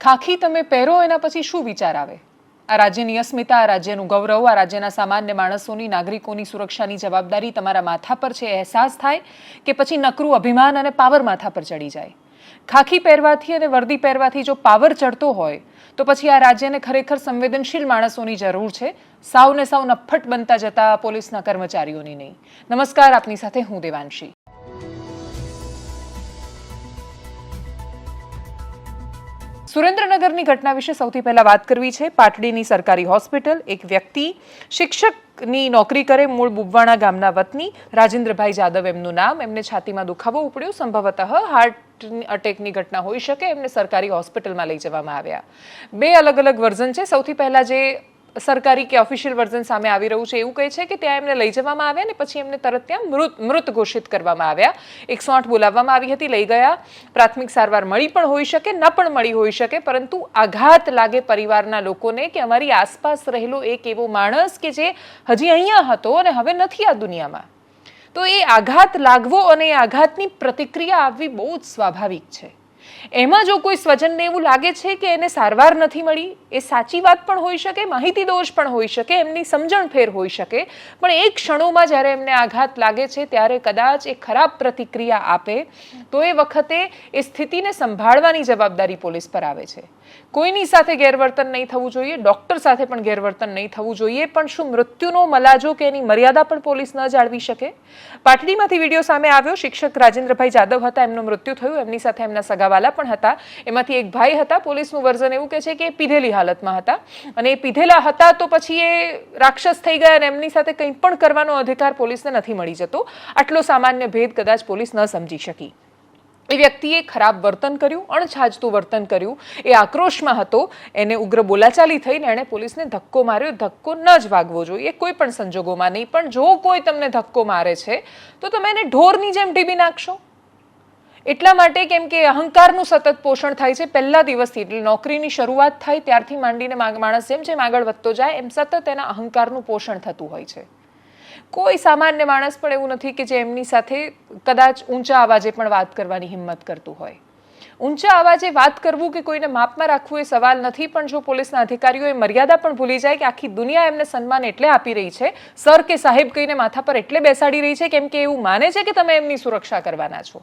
ખાખી તમે પહેરો, એના પછી શું વિચાર આવે? આ રાજ્યની અસ્મિતા, આ રાજ્યનું ગૌરવ, આ રાજ્યના સામાન્ય માણસોની, નાગરિકોની સુરક્ષાની જવાબદારી તમારા માથા પર છે, અહેસાસ થાય કે પછી નકરું અભિમાન અને પાવર માથા પર ચડી જાય. ખાખી પહેરવાથી અને વર્દી પહેરવાથી જો પાવર ચડતો હોય, તો પછી આ રાજ્યને ખરેખર સંવેદનશીલ માણસોની જરૂર છે. સાવને સાવ નફ્ફટ બનતા જતા પોલીસના કર્મચારીઓની નહીં. નમસ્કાર, આપની સાથે હું દેવાંશી. સુરેન્દ્રનગરની ઘટના વિશે સૌથી પહેલા વાત કરવી છે. પાટડીની સરકારી હોસ્પિટલ એક વ્યક્તિ શિક્ષકની નોકરી કરે મૂળ બુબવાણા ગામના વતની. રાજેન્દ્રભાઈ જાદવ એમનું નામ. એમને છાતીમાં દુખાવો ઉપડ્યો. સંભવતઃ હાર્ટ અટેકની ઘટના હોઈ શકે. એમને સરકારી હોસ્પિટલમાં લઈ જવામાં આવ્યા. બે અલગ અલગ વર્ઝન છે. સૌથી પહેલા જે સરકારી કે ઓફિશિયલ વર્ઝન સામે આવી રહ્યું છે. એવું કહે છે કે ત્યાં એમને લઈ જવામાં આવ્યા ને પછી એમને તરત ત્યાં મૃત મૃત ઘોષિત કરવામાં આવ્યા. એકસો આઠ બોલાવવામાં આવી હતી, લઈ ગયા. પ્રાથમિક સારવાર મળી પણ હોઈ શકે, ન પણ મળી હોઈ શકે, પરંતુ આઘાત લાગે પરિવારના લોકોને કે અમારી આસપાસ રહેલો એક એવો માણસ કે જે હજી અહીંયા હતો અને હવે નથી આ દુનિયામાં. તો એ આઘાત લાગવો અને એ આઘાતની પ્રતિક્રિયા આવવી બહુ જ સ્વાભાવિક છે. એમાં જો કોઈ સ્વજનને એવું લાગે છે કે એને સારવાર નથી મળી, એ સાચી વાત પણ હોઈ શકે, માહિતી દોષ પણ હોઈ શકે, એમની સમજણ ફેર હોઈ શકે, પણ એ ક્ષણોમાં જ્યારે એમને આઘાત લાગે છે, ત્યારે કદાચ એ ખરાબ પ્રતિક્રિયા આપે, તો એ વખતે એ સ્થિતિને સંભાળવાની જવાબદારી પોલીસ પર આવે છે. કોઈની સાથે ગેરવર્તન નહીં થવું જોઈએ, ડૉક્ટર સાથે પણ ગેરવર્તન નહીં થવું જોઈએ, પણ શું મૃત્યુનો મલાજો કે એની મર્યાદા પણ પોલીસ ન જાળવી શકે? પાટડીમાંથી વીડિયો સામે આવ્યો, શિક્ષક રાજેન્દ્રભાઈ જાદવ હતા, એમનું મૃત્યુ થયું, એમની સાથે એમના સગાવાલા પણ હતા, એમાંથી એક ભાઈ હતા, પોલીસનું વર્ઝન એવું કહે છે કે એ પીધેલી હાલતમાં હતા, અને એ પીધેલા હતા તો પછી એ રાક્ષસ થઈ ગયા અને એમની સાથે કંઈ પણ કરવાનો અધિકાર પોલીસને નથી મળી જતો. આટલો સામાન્ય ભેદ કદાચ પોલીસ ન સમજી શકી. એ વ્યક્તિએ ખરાબ વર્તન કર્યું, અણછાજતું વર્તન કર્યું. એ આક્રોશમાં હતો, એને ઉગ્ર બોલાચાલી થઈને એણે પોલીસને ધક્કો માર્યો. ધક્કો ન જ વાગવો જોઈએ કોઈ પણ સંજોગોમાં નહીં. પણ જો કોઈ તમને ધક્કો મારે છે, તો તમે એને ઢોરની જેમ ટીબી નાખશો. એટલા માટે કેમ કે અહંકારનું સતત પોષણ થાય છે. પહેલા દિવસથી એટલે નોકરીની શરૂઆત થાય, ત્યારથી માંડીને માણસ જેમ જેમ આગળ વધતો જાય, એમ સતત એના અહંકારનું પોષણ થતું હોય છે. કોઈ સામાન્ય માણસ પણ એવું નથી કે જે એમની સાથે કદાચ ઊંચા અવાજે પણ વાત કરવાની હિંમત કરતું હોય. ઊંચા અવાજે વાત કરવું કે કોઈને માપમાં રાખવું એ સવાલ નથી, પણ જો પોલીસના અધિકારીઓ એ મર્યાદા પણ ભૂલી જાય કે આખી દુનિયા એમને સન્માન એટલે આપી રહી છે, સર કે સાહેબ કહીને માથા પર એટલે બેસાડી રહી છે કેમ કે એવું માને છે કે તમે એમની સુરક્ષા કરવાના છો.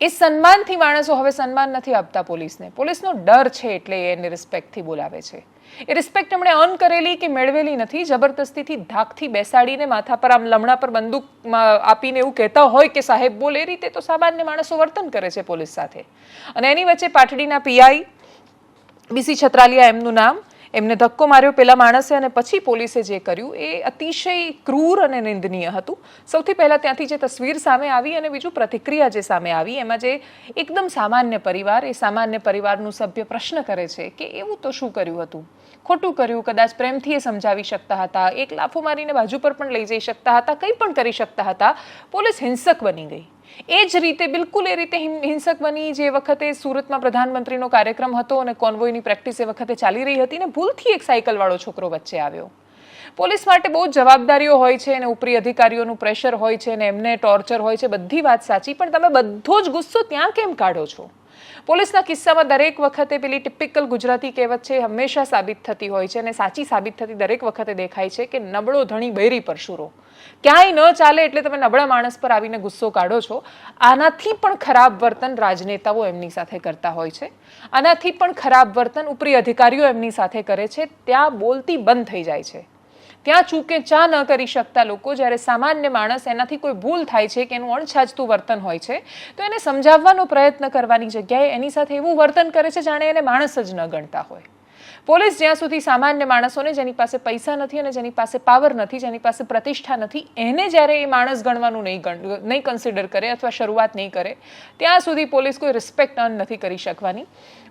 એ સન્માનથી માણસો હવે સન્માન નથી આપતા પોલીસને. પોલીસનો ડર છે એટલે એને રિસ્પેક્ટથી બોલાવે છે. એ રિસ્પેક્ટ એમણે અર્ન કરેલી કે મેળવેલી નથી. જબરદસ્તીથી ધાકથી બેસાડીને માથા પર આમ લમણા પર બંદૂક આપીને એવું કહેતા હોય કે સાહેબ બોલ, એ રીતે તો સામાન્ય માણસો વર્તન કરે છે પોલીસ સાથે. અને એની વચ્ચે પાટડીના પીઆઈ બીસી છત્રાલિયા એમનું નામ, એમને ધક્કો માર્યો પેલા માણસે અને પછી પોલીસે જે કર્યું, એ અતિશય ક્રૂર અને નિંદનીય હતું. સૌથી પહેલા ત્યાંથી જે તસવીર સામે આવી અને બીજું પ્રતિક્રિયા જે સામે આવી, એમાં જે એકદમ સામાન્ય પરિવાર, એ સામાન્ય પરિવારનું સભ્ય પ્રશ્ન કરે છે કે એવું તો શું કર્યું હતું? ખોટું કર્યું, કદાચ પ્રેમથી સમજાવી શકતા હતા. એક લાફો મારીને બાજુ પર પણ લઈ જઈ શકતા હતા, કંઈ પણ કરી શકતા હતા. પોલીસ હિંસક બની ગઈ. એ જ રીતે બિલકુલ એ રીતે હિંસક બની જે વખતે સુરતમાં પ્રધાનમંત્રીનો કાર્યક્રમ હતો અને કોન્વોયની પ્રેક્ટિસ એ વખતે ચાલી રહી હતી ને ભૂલથી એક સાયકલવાળો છોકરો વચ્ચે આવ્યો. પોલીસ માટે બહુ જવાબદારીઓ હોય છે અને ઉપરી અધિકારીઓનું પ્રેશર હોય છે અને એમને ટોર્ચર હોય છે, બધી વાત સાચી. પણ તમે બધો જ ગુસ્સો ત્યાં કેમ કાઢો છો? પોલીસના કિસ્સામાં દરેક વખતે પેલી ટિપિકલ ગુજરાતી કહેવત છે હંમેશા સાબિત થતી હોય છે અને સાચી સાબિત થતી દરેક વખતે દેખાય છે કે નબળો ધણી બૈરી પર શુરો ક્યાંય ન ચાલે એટલે તમે નબળા માણસ પર આવીને ગુસ્સો કાઢો છો. આનાથી પણ ખરાબ વર્તન રાજનેતાઓ એમની સાથે કરતા હોય છે. આનાથી પણ ખરાબ વર્તન ઉપરી અધિકારીઓ એમની સાથે કરે છે. ત્યાં બોલતી બંધ થઈ જાય છે. ત્યાં ચૂકે ચા ન કરી શકતા લોકો. જ્યારે સામાન્ય માણસ એનાથી કોઈ ભૂલ થાય છે કે એનું અણછાજતું વર્તન હોય છે, તો એને સમજાવવાનો પ્રયત્ન કરવાની જગ્યાએ એની સાથે એવું વર્તન કરે છે જાણે એને માણસ જ ન ગણતા હોય. પોલીસ જ્યાં સુધી સામાન્ય માણસોને જેની પાસે પૈસા નથી અને જેની પાસે પાવર નથી, જેની પાસે પ્રતિષ્ઠા નથી, એને જ્યારે એ માણસ ગણવાનું નહીં નહીં કન્સિડર કરે અથવા શરૂઆત નહીં કરે, ત્યાં સુધી પોલીસ કોઈ રિસ્પેક્ટ અર્ન નથી કરી શકવાની.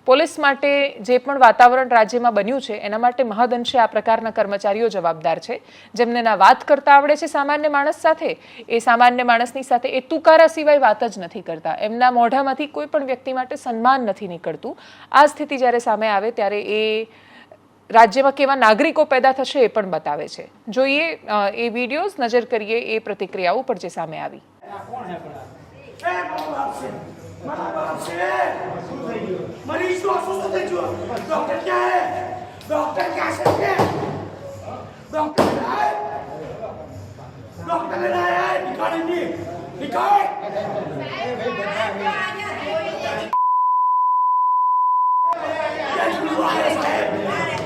પોલીસ માટે જે પણ વાતાવરણ રાજ્યમાં બન્યું છે, એના માટે મહદઅંશે આ પ્રકારના કર્મચારીઓ જવાબદાર છે. જેમને ના વાત કરતા આવડે છે સામાન્ય માણસ સાથે, એ સામાન્ય માણસની સાથે એ તુકારા સિવાય વાત જ નથી કરતા. એમના મોઢામાંથી કોઈ પણ વ્યક્તિ માટે સન્માન નથી નીકળતું. આ સ્થિતિ જ્યારે સામે આવે ત્યારે એ રાજ્યમાં કેવા નાગરિકો પેદા થશે એ પણ બતાવે છે. જોઈએ એ વિડીયોઝ, નજર કરીએ એ પ્રતિક્રિયાઓ પર જે સામે આવી. ડોક્ટર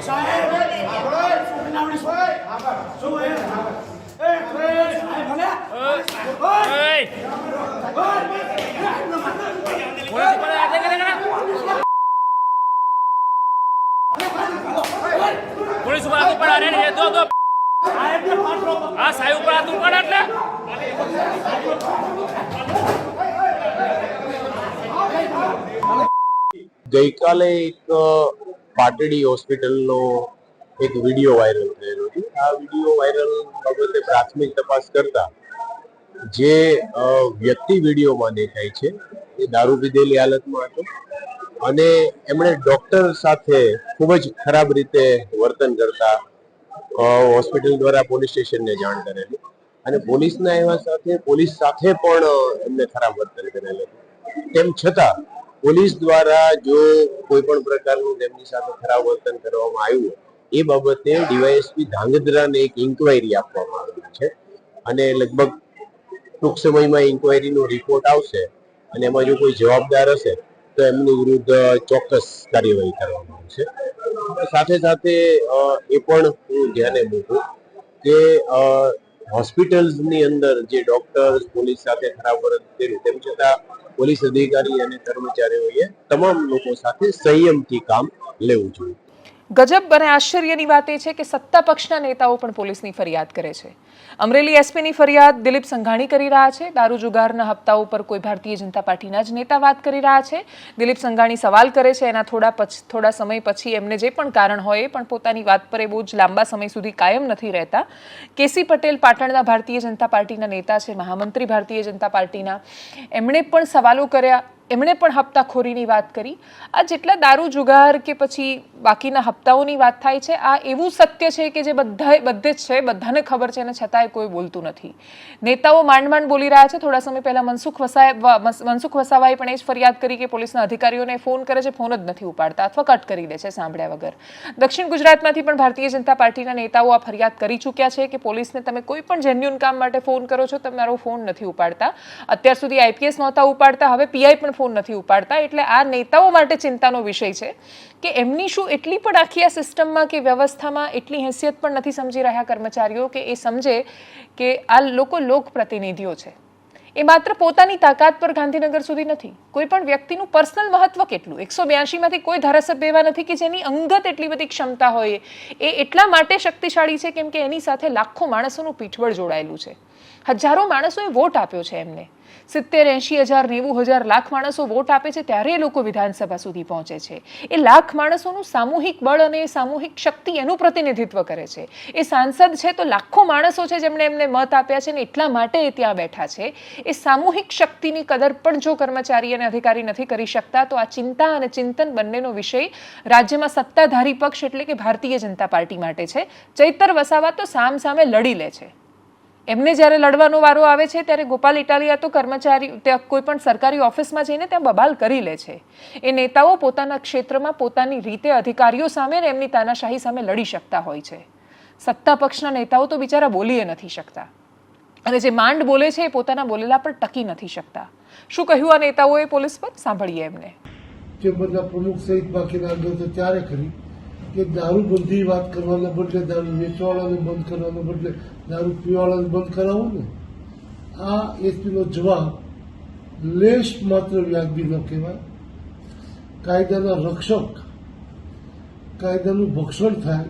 હે સાહેબ એ ભલે પોલીસ ઉપર હાથ ઉપાડ અરે ને દો આ સાહેબ ઉપર હાથ પણ એટલે ગઈકાલે એક પાટડી હોસ્પિટલનો એક વીડિયો વાયરલ થયેલો છે. આ વીડિયો વાયરલ બાબતે પ્રાથમિક તપાસ કરતા જે વ્યક્તિ વિડીયોમાં દેખાય છે, એ દારૂ પીધેલી હાલતમાં હતો અને એમણે ડોક્ટર સાથે ખૂબ જ ખરાબ રીતે વર્તન કરતા હોસ્પિટલ દ્વારા પોલીસ સ્ટેશનને જાણ કરેલી અને પોલીસના એવા સાથે, પોલીસ સાથે પણ એમને ખરાબ વર્તન કરેલું તેમ છતાં પોલીસ દ્વારા જો કોઈ પણ પ્રકારનું તેમની સાથે ખરાબ વર્તન કરવામાં આવ્યું એ બાબતે ડીવાયએસપી ધાંગધ્રાને એક ઇન્કવાયરી આપવામાં આવેલી છે. અને લગભગ ટૂંક સમયમાં ઇન્કવાયરીનો રિપોર્ટ આવશે અને એમાં જો કોઈ જવાબદાર હશે, તો એમની વિરુદ્ધ ચોક્કસ કાર્યવાહી કરવામાં આવશે. સાથે સાથે એ પણ હું ધ્યાને મૂકું કે હોસ્પિટલ્સની અંદર જે ડોક્ટર્સ પોલીસ સાથે ખરાબ વર્તન કર્યું, તેમ છતાં પોલીસ અધિકારી અને કર્મચારીઓએ તમામ લોકો સાથે સંયમથી કામ લેવું જોઈએ. ગજબ અને આશ્ચર્યની વાત એ છે કે સત્તા પક્ષના નેતાઓ પણ પોલીસની ફરિયાદ કરે છે. અમરેલી એસપીની ફરિયાદ દિલીપ સંઘાણી કરી રહ્યા છે. દારૂ જુગારના હપ્તાઓ પર કોઈ ભારતીય જનતા પાર્ટીના જ નેતા વાત કરી રહ્યા છે. દિલીપ સંઘાણી સવાલ કરે છે, એના થોડા પછી, થોડા સમય પછી એમને જે પણ કારણ હોય એ પણ પોતાની વાત પર એ બહુ જ લાંબા સમય સુધી કાયમ નથી રહેતા. કેસી પટેલ પાટણના ભારતીય જનતા પાર્ટીના નેતા છે. મહામંત્રી ભારતીય જનતા પાર્ટીના. એમણે પણ સવાલો કર્યા એમણે પણ હપ્તાખોરીની વાત કરી. આ જેટલા દારૂ જુગાર કે પછી બાકીના હપ્તાઓની વાત થાય છે, આ એવું સત્ય છે કે જે બધા બધે જ છે, બધાને ખબર છે અને છતાંય કોઈ બોલતું નથી. નેતાઓ માંડ માંડ બોલી રહ્યા છે. થોડા સમય પહેલાં મનસુખ વસાય મનસુખ વસાવાએ પણ એ જ ફરિયાદ કરી કે પોલીસના અધિકારીઓને ફોન કરે છે, ફોન જ નથી ઉપાડતા અથવા કટ કરી દે છે સાંભળ્યા વગર. દક્ષિણ ગુજરાતમાંથી પણ ભારતીય જનતા પાર્ટીના નેતાઓ આ ફરિયાદ કરી ચૂક્યા છે કે પોલીસને તમે કોઈ પણ જેન્યુન કામ માટે ફોન કરો છો, તમારો ફોન નથી ઉપાડતા. અત્યાર સુધી આઈપીએસ નહોતા ઉપાડતા. હવે પીઆઈ પણ ફોન નથી ઉપાડતા, એટલે આ નેતાઓ માટે ચિંતાનો વિષય છે કે એમની શું એટલી પણ આખી આ સિસ્ટમમાં કે વ્યવસ્થામાં એટલી હેસિયત પણ નથી સમજી રહ્યા કર્મચારીઓ કે એ સમજે કે આ લોકો લોકપ્રતિનિધિઓ છે. એ માત્ર પોતાની તાકાત પર ગાંધીનગર સુધી નથી. કોઈ પણ વ્યક્તિનું પર્સનલ મહત્વ કેટલું? એકસો બ્યાસીમાંથી કોઈ ધારાસભ્ય એવા નથી કે જેની અંગત એટલી બધી ક્ષમતા હોય. એ એટલા માટે શક્તિશાળી છે કેમ કે એની સાથે લાખો માણસોનું પીઠબળ જોડાયેલું છે. હજારો માણસોએ વોટ આપ્યો છે એમને. સિત્તેર, એંશી હજાર, નેવું હજાર લાખ માણસો વોટ આપે છે ત્યારે એ લોકો વિધાનસભા સુધી પહોંચે છે. એ લાખ માણસોનું સામૂહિક બળ અને સામૂહિક શક્તિ એનું પ્રતિનિધિત્વ કરે છે. એ સાંસદ છે તો લાખો માણસો છે જેમણે એમને મત આપ્યા છે ને એટલા માટે એ ત્યાં બેઠા છે. એ સામૂહિક શક્તિની કદર પણ જો કર્મચારી અને અધિકારી નથી કરી શકતા, તો આ ચિંતા અને ચિંતન બંનેનો વિષય રાજ્યમાં સત્તાધારી પક્ષ એટલે કે ભારતીય જનતા પાર્ટી માટે છે. ચૈતર વસાવા તો સામ સામે લડી લે છે. એમને જ્યારે લડવાનો વારો આવે છે, ત્યારે ગોપાલ ઇટાલિયા તો કર્મચારી ત્યાં કોઈ પણ સરકારી ઓફિસમાં જઈને ત્યાં બબાલ કરી લે છે. એ નેતાઓ પોતાના ક્ષેત્રમાં પોતાની રીતે અધિકારીઓ સામે ને એમની તાનાશાહી સામે લડી શકતા હોય છે. સત્તા પક્ષના નેતાઓ તો બિચારા બોલીએ નથી શકતા. અને જે માંડ બોલે છે, એ પોતાના બોલેલા પર ટકી નથી શકતા. શું કહ્યું આ નેતાઓએ પોલીસ પર? સાંભળીએ એમને. જે બધા પ્રમુખ સહિત બાકીના તો ત્યારે કરી કે દારૂબંધી વાત કરવાના બદલે, દારૂ વેચવાવાળાને બંધ કરવાના બદલે દારૂ પીવાળાને બંધ કરાવવું ને. આ એસપીનો જવાબ લેશ માત્ર વ્યાજબી ન કહેવાય. કાયદાના રક્ષક, કાયદાનું ભક્ષણ થાય,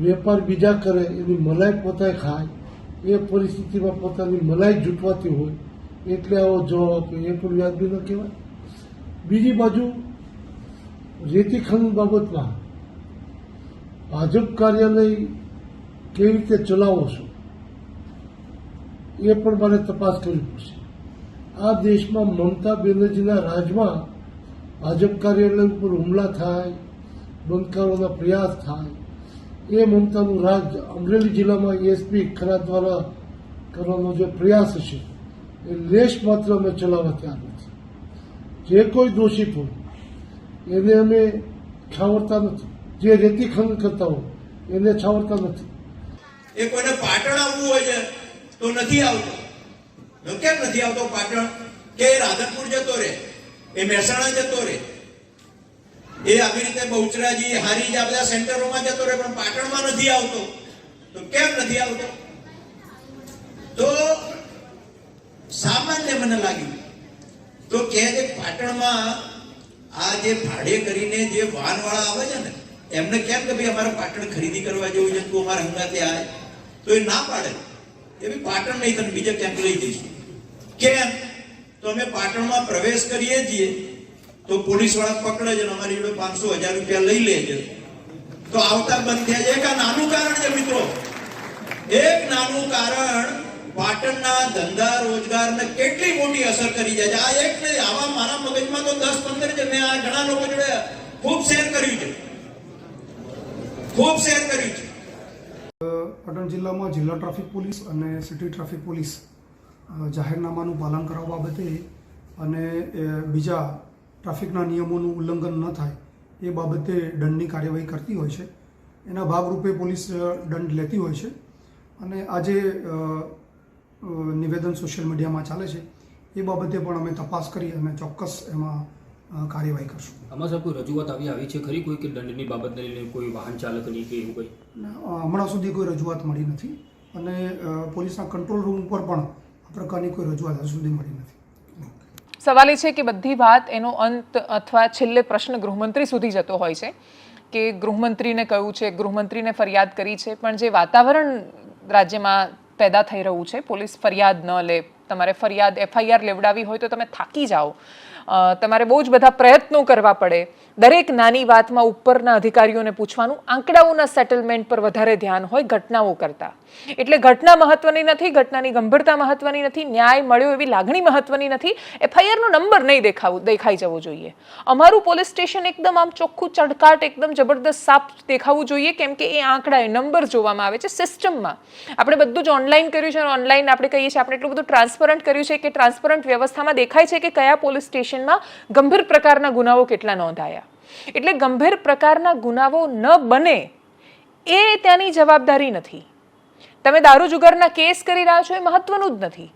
વેપાર બીજા કરે, એની મલાઈ પોતે ખાય, એ પરિસ્થિતિમાં પોતાની મલાઈ જૂટવાતી હોય, એટલે આવો જવાબ આપે એ પણ વ્યાજબી ન કહેવાય. બીજી બાજુ, રેતી ખનન બાબતમાં ભાજપ કાર્યાલય કેવી રીતે ચલાવો છો? એ પણ મારે તપાસ કરવી પડશે. આ દેશમાં મમતા બેનર્જીના રાજમાં ભાજપ કાર્યાલય ઉપર હુમલા થાય બંધ કરવાના પ્રયાસ થાય, એ મમતાનું રાજ અમરેલી જિલ્લામાં એસપી ખરા દ્વારા કરવાનો જે પ્રયાસ છે એ લેશ માત્ર અમે ચલાવવા તૈયાર નથી. જે કોઈ દોષિત હોય, એને અમે છાવરતા નથી. જે રેતી ખંડ કરતા હોય, એને છાવરતા નથી. એ કોઈને પાટણ આવવું હોય છે, તો નથી આવતો. કેમ નથી આવતો પાટણ? કે રાધનપુર જતો રહે, એ મહેસાણા જતો રહે. એ આવી રીતે બહુચરાજી, હારી આ બધા સેન્ટરોમાં જતો રહે, પણ પાટણમાં નથી આવતો. તો કેમ નથી આવતો? તો સામાન્ય મને લાગ્યું, તો કે પાટણમાં આ જે ભાડે કરીને જે વાહનવાળા આવે છે ને, એમને કેમ કે ભાઈ અમારે પાટણ ખરીદી કરવા જેવું છે, તું અમારા હંગાતે આય. તો એ ના પાડે. એ બી પાટણ નહીં, તને બીજા ક્યાંક લઈ જઈશું? કેમ? તો અમે પાટણમાં પ્રવેશ કરીએ છીએ, તો પોલીસવાળા પકડે છે અમારી જોડે પાંચસો હજાર રૂપિયા લઈ લે છે. તો આવતા બંધ થયા છે. એક આ નાનું કારણ છે મિત્રો. એક નાનું કારણ પાટણના ધંધા રોજગારને કેટલી મોટી અસર કરી જાય છે. આ એક નહીં આવા મારા મગજમાં તો દસ પંદર છે. મેં આ ઘણા લોકો જોડે ખૂબ શેર કર્યું છે. ખૂબ શેર કર્યું છે. પાટણ જિલ્લામાં જિલ્લા ટ્રાફિક પોલીસ અને સિટી ટ્રાફિક પોલીસ જાહેરનામાનું પાલન કરવા બાબતે અને બીજા ટ્રાફિકના નિયમોનું ઉલ્લંઘન ન થાય એ બાબતે દંડની કાર્યવાહી કરતી હોય છે. એના ભાગરૂપે પોલીસ દંડ લેતી હોય છે. અને આજે નિવેદન સોશિયલ મીડિયામાં ચાલે છે. એ બાબતે પણ અમે તપાસ કરી અને ચોક્કસ એમાં કાર્યવાહી કરશું. આમાં સાહેબ કોઈ રજૂઆત આવી આવી છે ખરી? કોઈ કે દંડની બાબતને લઈને કોઈ વાહન ચાલકની કે એવું કંઈ? હમણાં સુધી કોઈ રજૂઆત મળી નથી. અને પોલીસના કંટ્રોલ રૂમ ઉપર પણ આ પ્રકારની કોઈ રજૂઆત હજુ સુધી મળી નથી. સવાલ એ છે કે બધી વાત એનો અંત અથવા છેલ્લે પ્રશ્ન ગૃહમંત્રી સુધી જતો હોય છે. કે ગૃહમંત્રીને કહ્યું છે ગૃહમંત્રીને ફરિયાદ કરી છે પણ જે વાતાવરણ રાજ્યમાં પેદા થઈ રહ્યું છે પોલીસ ફરિયાદ ન લે તમારે ફરિયાદ એફઆઈઆર લેવડાવી હોય તો તમે થાકી જાઓ. તમારે બહુ જ બધા પ્રયત્નો કરવા પડે. દરેક નાની વાતમાં ઉપરના અધિકારીઓને પૂછવાનું, આંકડાઓના સેટલમેન્ટ પર વધારે ધ્યાન હોય ઘટનાઓ કરતા. એટલે ઘટના મહત્વની નથી, ઘટનાની ગંભીરતા મહત્વની નથી, ન્યાય મળ્યો એવી લાગણી મહત્વની નથી. એફઆઈઆરનો નંબર નહીં દેખાવું, દેખાઈ જવો જોઈએ. અમારું પોલીસ સ્ટેશન એકદમ આમ ચોખ્ખું ચડકાટ એકદમ જબરદસ્ત સાફ દેખાવું જોઈએ, કેમ કે એ આંકડા, એ નંબર જોવામાં આવે છે સિસ્ટમમાં આપણે બધું જ ઓનલાઈન કર્યું છે ઓનલાઈન આપણે કહીએ છીએ, આપણે એટલું બધું ટ્રાન્સપરન્ટ કર્યું છે કે ટ્રાન્સપરન્ટ વ્યવસ્થામાં દેખાય છે કે કયા પોલીસ સ્ટેશનમાં ગંભીર પ્રકારના ગુનાઓ કેટલા નોંધાયા. એટલે ગંભીર પ્રકારના ગુનાઓ ન બને એ ત્યાંની જવાબદારી નથી. તમે દારૂ જુગારના કેસ કરી રહ્યા છો એ મહત્વનું જ નથી.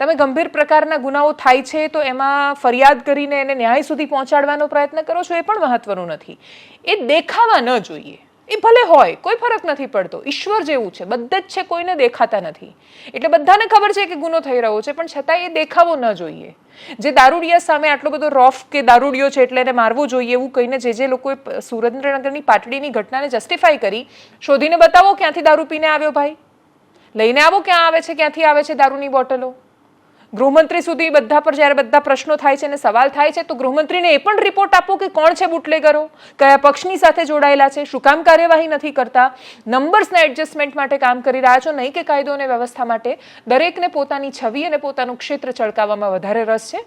તમે ગંભીર પ્રકારના ગુનાઓ થાય છે તો એમાં ફરિયાદ કરીને એને ન્યાય સુધી પહોંચાડવાનો પ્રયત્ન કરો છો એ પણ મહત્વનું નથી. એ દેખાવા ન જોઈએ. એ ભલે હોય, કોઈ ફરક નથી પડતો. ઈશ્વર જેવું છે. બધે જ છે, કોઈને દેખાતા નથી. એટલે બધાને ખબર છે કે ગુનો થઈ રહ્યો છે, પણ છતાં એ દેખાવો ન જોઈએ. જે દારૂડિયા સામે આટલો બધો રોફ કે દારૂડિયો છે એટલે એને મારવો જોઈએ એવું કહીને જે જે લોકોએ સુરેન્દ્રનગરની પાટડીની ઘટનાને જસ્ટિફાઈ કરી, શોધીને બતાવો ક્યાંથી દારૂ પીને આવ્યો ભાઈ? લઈને આવો ક્યાં આવે છે, ક્યાંથી આવે છે દારૂની બોટલો? ગૃહમંત્રી સુધી બધા પર જ્યારે બધા પ્રશ્નો થાય છે અને સવાલ થાય છે, તો ગૃહમંત્રીને એ પણ રિપોર્ટ આપો કે કોણ છે બુટલેગરો? કયા પક્ષની સાથે જોડાયેલા છે? શું કામ કાર્યવાહી નથી કરતા? નંબર્સના એડજસ્ટમેન્ટ માટે કામ કરી રહ્યા છો? નહીં કે કાયદો અને વ્યવસ્થા માટે? દરેકને પોતાની છબી અને પોતાનું ક્ષેત્ર ચળકાવવામાં વધારે રસ છે.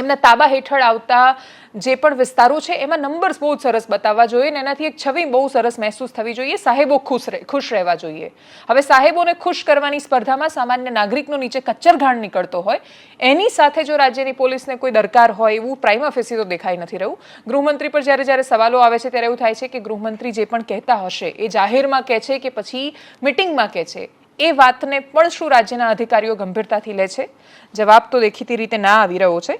એમના તાબા હેઠળ આવતા જે પણ વિસ્તારો છે, એમાં નંબર્સ બહુ સરસ બતાવવા જોઈએ અને એનાથી એક છબી બહુ સરસ મહેસૂસ થવી જોઈએ. સાહેબો ખુશ રહે, ખુશ રહેવા જોઈએ. હવે સાહેબોને ખુશ કરવાની સ્પર્ધામાં સામાન્ય નાગરિકનો નીચે કચ્ચરઘાણ નીકળતો હોય. એની સાથે જો રાજ્યની પોલીસને કોઈ દરકાર હોય એવું પ્રાઇમ ઓફિસી તો દેખાઈ નથી રહ્યું. ગૃહમંત્રી પર જ્યારે જ્યારે સવાલો આવે છે, ત્યારે એવું થાય છે કે ગૃહમંત્રી જે પણ કહેતા હશે, એ જાહેરમાં કહે છે કે પછી મિટિંગમાં કહે છે. એ વાતને પણ શું રાજ્યના અધિકારીઓ ગંભીરતાથી લે છે? જવાબ તો દેખીતી રીતે ના આવી રહ્યો છે.